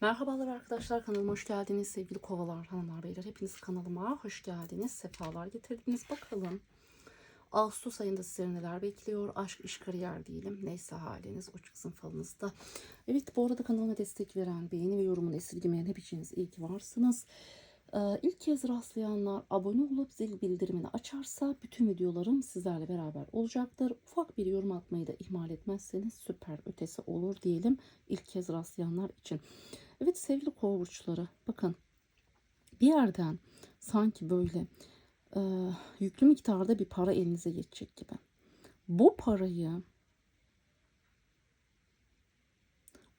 Merhabalar arkadaşlar kanalıma hoş geldiniz. Sevgili kovalar hanımlar beyler hepiniz kanalıma hoş geldiniz. Sefalar getirdiniz bakalım. Ağustos ayında sizleri neler bekliyor? Aşk iş kariyer diyelim. Neyse haliniz o çıksın falınızda evet bu arada kanalıma destek veren beğeni ve yorumunu esirgemeyen hepiniz iyi ki varsınız. Ee, ilk kez rastlayanlar abone olup zil bildirimini açarsa bütün videolarım sizlerle beraber olacaktır. Ufak bir yorum atmayı da ihmal etmezseniz süper ötesi olur diyelim ilk kez rastlayanlar için. Evet sevgili kova burçları bakın bir yerden sanki böyle e, yüklü miktarda bir para elinize geçecek gibi. Bu parayı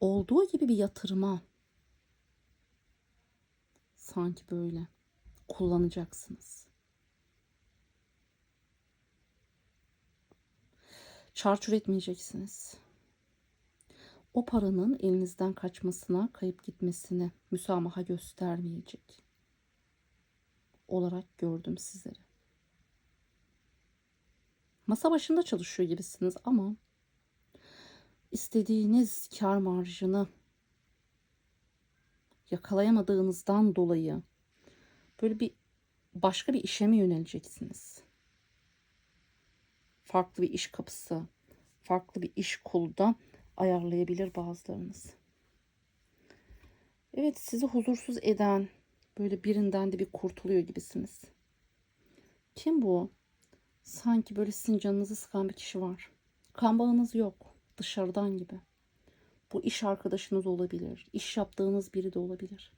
olduğu gibi bir yatırıma sanki böyle kullanacaksınız. Çarçur etmeyeceksiniz. O paranın elinizden kaçmasına, kayıp gitmesine müsamaha göstermeyecek olarak gördüm sizleri. Masa başında çalışıyor gibisiniz ama istediğiniz kar marjını yakalayamadığınızdan dolayı böyle bir başka bir işe mi yöneleceksiniz? Farklı bir iş kapısı, farklı bir iş kolu da ayarlayabilir bazılarınız. Evet sizi huzursuz eden böyle birinden de bir kurtuluyor gibisiniz. Kim bu? Sanki böyle sizin canınızı sıkan bir kişi var. Kan bağınız yok. Dışarıdan gibi. Bu iş arkadaşınız olabilir. iş yaptığınız biri de olabilir.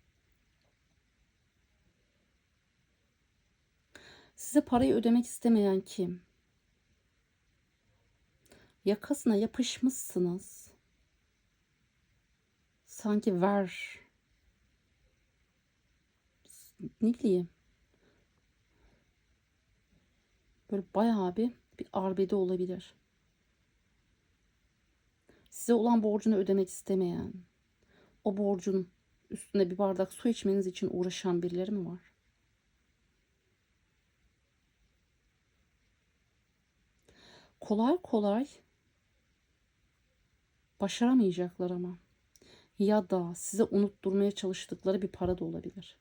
Size parayı ödemek istemeyen kim? Yakasına yapışmışsınız. Sanki ver. Ne bileyim. Böyle bayağı bir bir arbede olabilir size olan borcunu ödemek istemeyen, o borcun üstünde bir bardak su içmeniz için uğraşan birileri mi var? Kolay kolay başaramayacaklar ama ya da size unutturmaya çalıştıkları bir para da olabilir.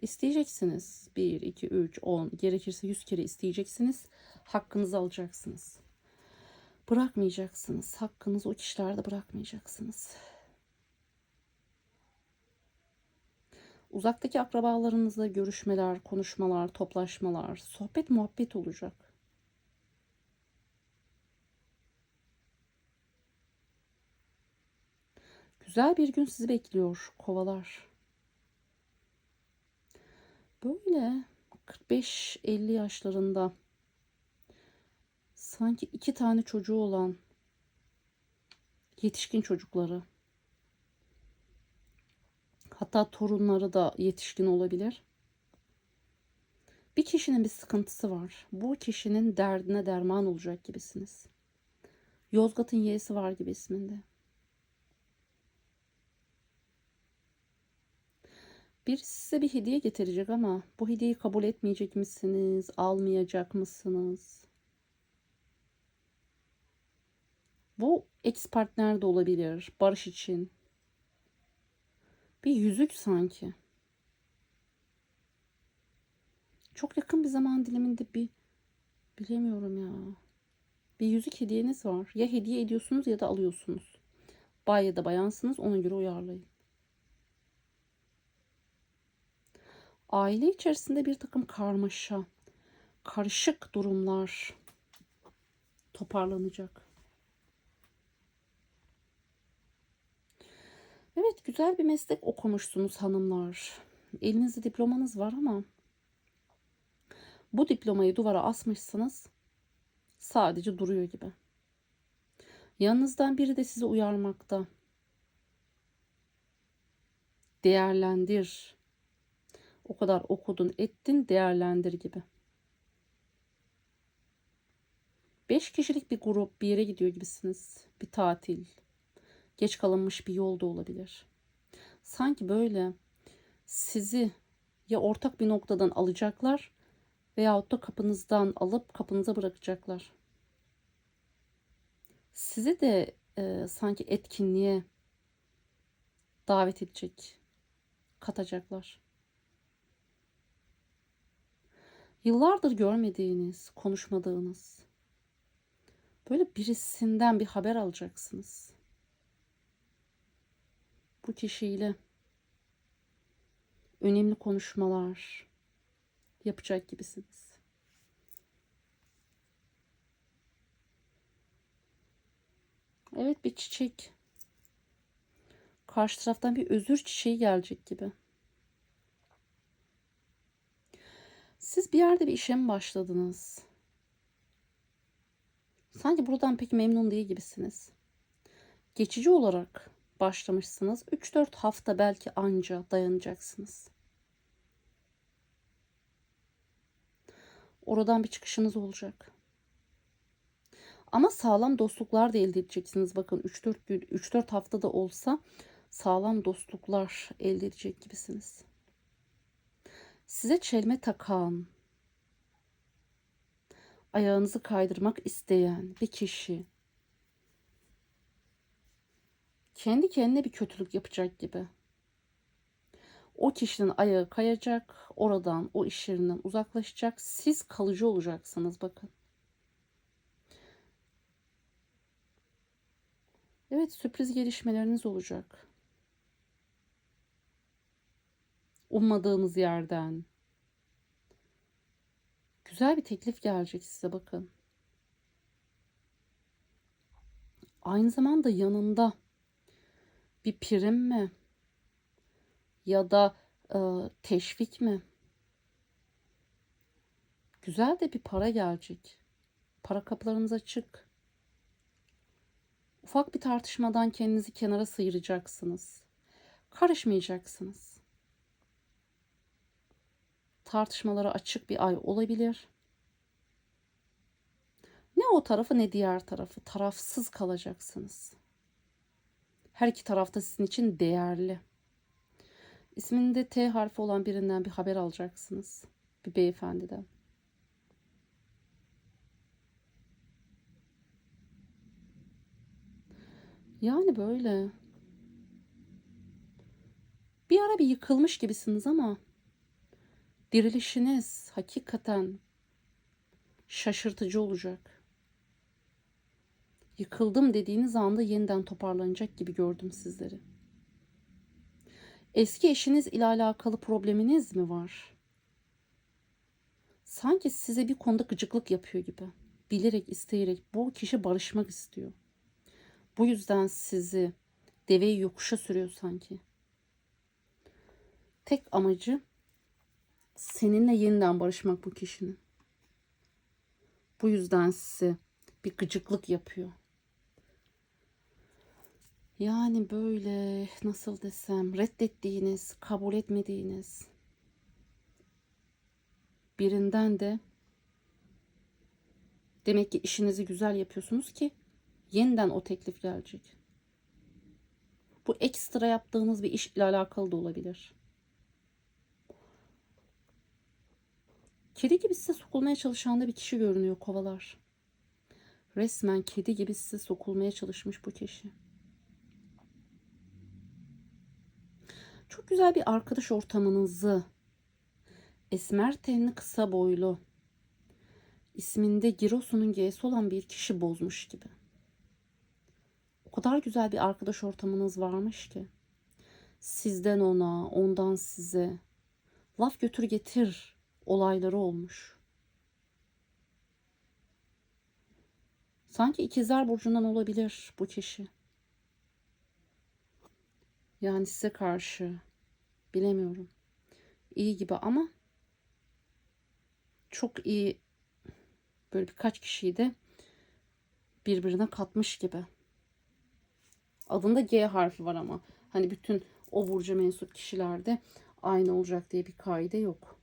İsteyeceksiniz. 1, 2, 3, 10 gerekirse 100 kere isteyeceksiniz. Hakkınızı alacaksınız. Bırakmayacaksınız. Hakkınızı o kişilerde bırakmayacaksınız. Uzaktaki akrabalarınızla görüşmeler, konuşmalar, toplaşmalar, sohbet muhabbet olacak. Güzel bir gün sizi bekliyor kovalar. Böyle 45-50 yaşlarında sanki iki tane çocuğu olan yetişkin çocukları hatta torunları da yetişkin olabilir. Bir kişinin bir sıkıntısı var. Bu kişinin derdine derman olacak gibisiniz. Yozgat'ın yeğesi var gibi isminde. Bir size bir hediye getirecek ama bu hediyeyi kabul etmeyecek misiniz? Almayacak mısınız? Bu ex partner de olabilir. Barış için. Bir yüzük sanki. Çok yakın bir zaman diliminde bir bilemiyorum ya. Bir yüzük hediyeniz var. Ya hediye ediyorsunuz ya da alıyorsunuz. Bay ya da bayansınız ona göre uyarlayın. Aile içerisinde bir takım karmaşa, karışık durumlar toparlanacak. Evet güzel bir meslek okumuşsunuz hanımlar. Elinizde diplomanız var ama bu diplomayı duvara asmışsınız. Sadece duruyor gibi. Yanınızdan biri de sizi uyarmakta. Değerlendir. O kadar okudun, ettin, değerlendir gibi. Beş kişilik bir grup bir yere gidiyor gibisiniz. Bir tatil, geç kalınmış bir yol da olabilir. Sanki böyle sizi ya ortak bir noktadan alacaklar veyahut da kapınızdan alıp kapınıza bırakacaklar. Sizi de e, sanki etkinliğe davet edecek. Katacaklar. Yıllardır görmediğiniz, konuşmadığınız böyle birisinden bir haber alacaksınız. Bu kişiyle önemli konuşmalar yapacak gibisiniz. Evet bir çiçek. Karşı taraftan bir özür çiçeği gelecek gibi. Siz bir yerde bir işe mi başladınız? Sanki buradan pek memnun değil gibisiniz. Geçici olarak başlamışsınız. 3-4 hafta belki anca dayanacaksınız. Oradan bir çıkışınız olacak. Ama sağlam dostluklar da elde edeceksiniz. Bakın 3-4 gün 3-4 haftada olsa sağlam dostluklar elde edecek gibisiniz. Size çelme takan, ayağınızı kaydırmak isteyen bir kişi kendi kendine bir kötülük yapacak gibi. O kişinin ayağı kayacak, oradan o iş yerinden uzaklaşacak. Siz kalıcı olacaksınız bakın. Evet sürpriz gelişmeleriniz olacak. Ummadığınız yerden. Güzel bir teklif gelecek size bakın. Aynı zamanda yanında bir prim mi? Ya da e, teşvik mi? Güzel de bir para gelecek. Para kapılarınız açık. Ufak bir tartışmadan kendinizi kenara sıyıracaksınız. Karışmayacaksınız. Tartışmalara açık bir ay olabilir. Ne o tarafı ne diğer tarafı tarafsız kalacaksınız. Her iki tarafta sizin için değerli. İsminde T harfi olan birinden bir haber alacaksınız. Bir beyefendiden. Yani böyle. Bir ara bir yıkılmış gibisiniz ama dirilişiniz hakikaten şaşırtıcı olacak. Yıkıldım dediğiniz anda yeniden toparlanacak gibi gördüm sizleri. Eski eşiniz ile alakalı probleminiz mi var? Sanki size bir konuda gıcıklık yapıyor gibi. Bilerek, isteyerek bu kişi barışmak istiyor. Bu yüzden sizi deveyi yokuşa sürüyor sanki. Tek amacı seninle yeniden barışmak bu kişinin. Bu yüzden size bir gıcıklık yapıyor. Yani böyle nasıl desem reddettiğiniz, kabul etmediğiniz birinden de demek ki işinizi güzel yapıyorsunuz ki yeniden o teklif gelecek. Bu ekstra yaptığınız bir iş ile alakalı da olabilir. Kedi gibi size sokulmaya çalışan da bir kişi görünüyor kovalar. Resmen kedi gibi size sokulmaya çalışmış bu kişi. Çok güzel bir arkadaş ortamınızı esmer tenli kısa boylu isminde Girosu'nun G'si olan bir kişi bozmuş gibi. O kadar güzel bir arkadaş ortamınız varmış ki. Sizden ona, ondan size laf götür getir olayları olmuş. Sanki ikizler burcundan olabilir bu kişi. Yani size karşı bilemiyorum. İyi gibi ama çok iyi böyle birkaç kişiyi de birbirine katmış gibi. Adında G harfi var ama hani bütün o burca mensup kişilerde aynı olacak diye bir kaide yok.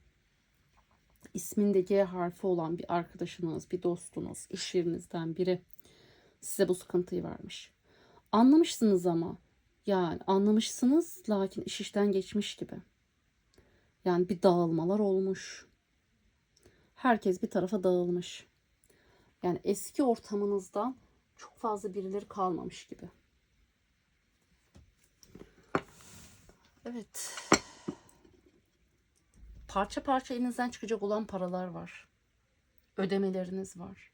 İsminde G harfi olan bir arkadaşınız, bir dostunuz, iş yerinizden biri size bu sıkıntıyı vermiş. Anlamışsınız ama yani anlamışsınız lakin iş işten geçmiş gibi. Yani bir dağılmalar olmuş. Herkes bir tarafa dağılmış. Yani eski ortamınızdan çok fazla birileri kalmamış gibi. Evet. Parça parça elinizden çıkacak olan paralar var. Ödemeleriniz var.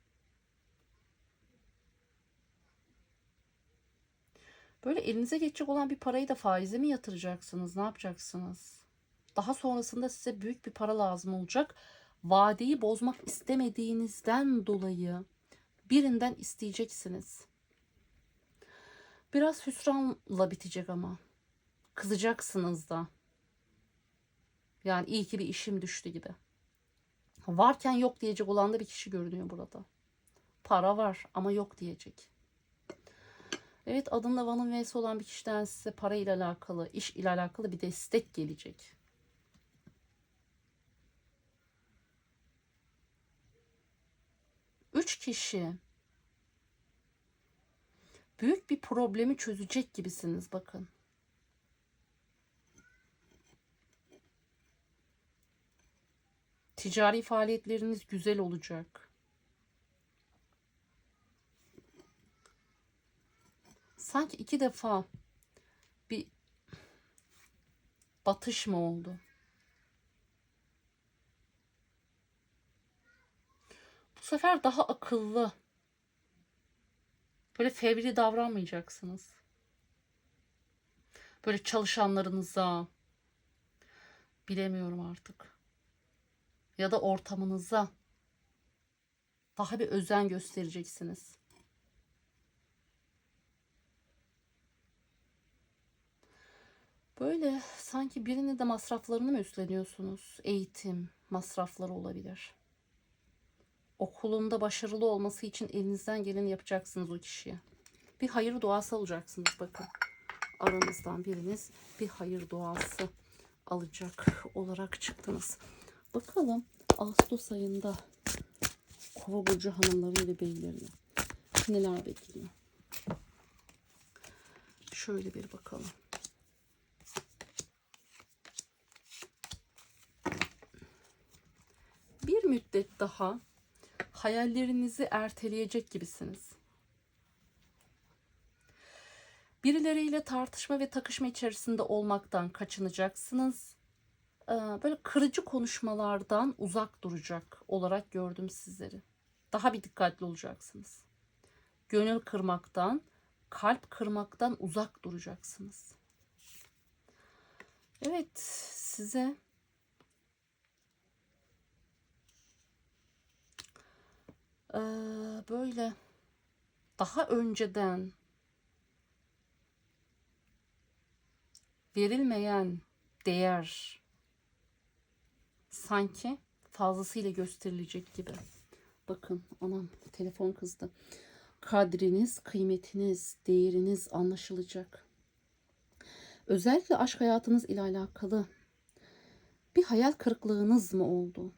Böyle elinize geçecek olan bir parayı da faize mi yatıracaksınız? Ne yapacaksınız? Daha sonrasında size büyük bir para lazım olacak. Vadeyi bozmak istemediğinizden dolayı birinden isteyeceksiniz. Biraz hüsranla bitecek ama. Kızacaksınız da. Yani iyi ki bir işim düştü gibi. Varken yok diyecek olan da bir kişi görünüyor burada. Para var ama yok diyecek. Evet adında Van'ın V'si olan bir kişiden size para ile alakalı, iş ile alakalı bir destek gelecek. Üç kişi büyük bir problemi çözecek gibisiniz bakın. Ticari faaliyetleriniz güzel olacak. Sanki iki defa bir batış mı oldu? Bu sefer daha akıllı. Böyle fevri davranmayacaksınız. Böyle çalışanlarınıza bilemiyorum artık. Ya da ortamınıza daha bir özen göstereceksiniz. Böyle sanki birini de masraflarını mı üstleniyorsunuz? Eğitim masrafları olabilir. Okulunda başarılı olması için elinizden geleni yapacaksınız o kişiye. Bir hayır duası alacaksınız bakın. Aranızdan biriniz bir hayır duası alacak olarak çıktınız. Bakalım Ağustos ayında Kova burcu hanımları ve beylerini neler bekliyor? Şöyle bir bakalım. Bir müddet daha hayallerinizi erteleyecek gibisiniz. Birileriyle tartışma ve takışma içerisinde olmaktan kaçınacaksınız. Ee, Böyle kırıcı konuşmalardan uzak duracak olarak gördüm sizleri. Daha bir dikkatli olacaksınız. Gönül kırmaktan, kalp kırmaktan uzak duracaksınız. Evet, size Ee, böyle daha önceden verilmeyen değer sanki fazlasıyla gösterilecek gibi. Bakın anam telefon kızdı. Kadriniz, kıymetiniz, değeriniz anlaşılacak. Özellikle aşk hayatınız ile alakalı bir hayal kırıklığınız mı oldu?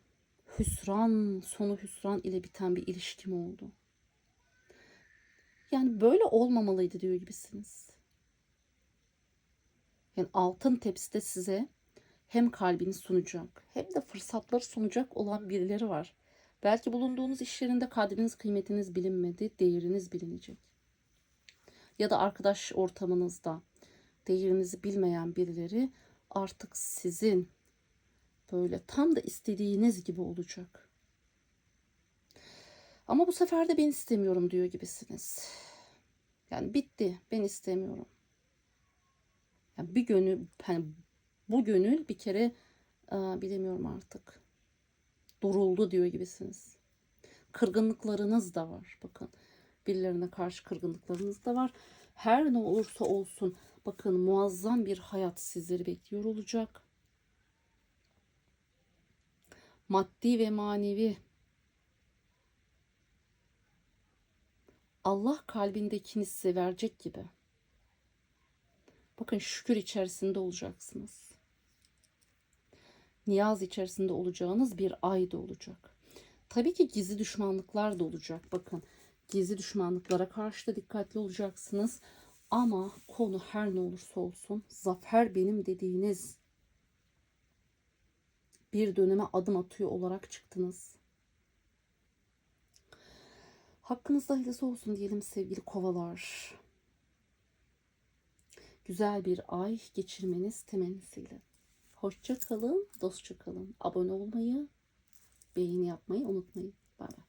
hüsran, sonu hüsran ile biten bir ilişkim oldu. Yani böyle olmamalıydı diyor gibisiniz. Yani altın tepside size hem kalbini sunacak hem de fırsatları sunacak olan birileri var. Belki bulunduğunuz iş yerinde kadriniz, kıymetiniz bilinmedi, değeriniz bilinecek. Ya da arkadaş ortamınızda değerinizi bilmeyen birileri artık sizin Böyle tam da istediğiniz gibi olacak. Ama bu sefer de ben istemiyorum diyor gibisiniz. Yani bitti. Ben istemiyorum. Yani bir gönül hani bu gönül bir kere aa, bilemiyorum artık. Duruldu diyor gibisiniz. Kırgınlıklarınız da var. Bakın birilerine karşı kırgınlıklarınız da var. Her ne olursa olsun bakın muazzam bir hayat sizleri bekliyor olacak. maddi ve manevi Allah kalbindekini size verecek gibi. Bakın şükür içerisinde olacaksınız. Niyaz içerisinde olacağınız bir ay da olacak. Tabii ki gizli düşmanlıklar da olacak. Bakın gizli düşmanlıklara karşı da dikkatli olacaksınız. Ama konu her ne olursa olsun zafer benim dediğiniz bir döneme adım atıyor olarak çıktınız. Hakkınızda hayırlısı olsun diyelim sevgili kovalar. güzel bir ay geçirmeniz temennisiyle. Hoşça kalın, dostça kalın. Abone olmayı, beğeni yapmayı unutmayın. Bay bay.